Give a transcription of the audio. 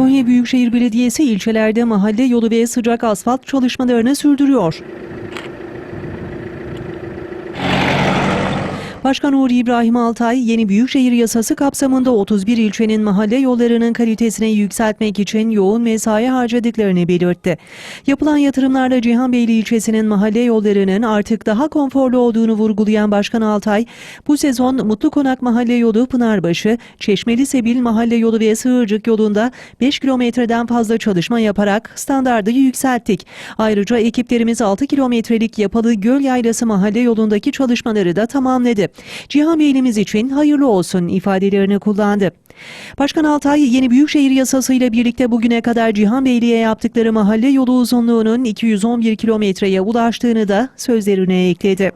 Konya Büyükşehir Belediyesi ilçelerde mahalle yolu ve sıcak asfalt çalışmalarını sürdürüyor. Başkan Uğur İbrahim Altay, yeni büyükşehir yasası kapsamında 31 ilçenin mahalle yollarının kalitesini yükseltmek için yoğun mesai harcadıklarını belirtti. Yapılan yatırımlarla Cihanbeyli ilçesinin mahalle yollarının artık daha konforlu olduğunu vurgulayan Başkan Altay, bu sezon Mutlu Konak Mahalle Yolu Pınarbaşı, Çeşmeli Sebil Mahalle Yolu ve Sığırcık yolunda 5 kilometreden fazla çalışma yaparak standardı yükselttik. Ayrıca ekiplerimiz 6 kilometrelik Yapalı Göl Yaylası mahalle yolundaki çalışmaları da tamamladı. Cihanbeylimiz için hayırlı olsun ifadelerini kullandı. Başkan Altay yeni büyükşehir yasasıyla birlikte bugüne kadar Cihanbeyli'ye yaptıkları mahalle yolu uzunluğunun 211 kilometreye ulaştığını da sözlerine ekledi.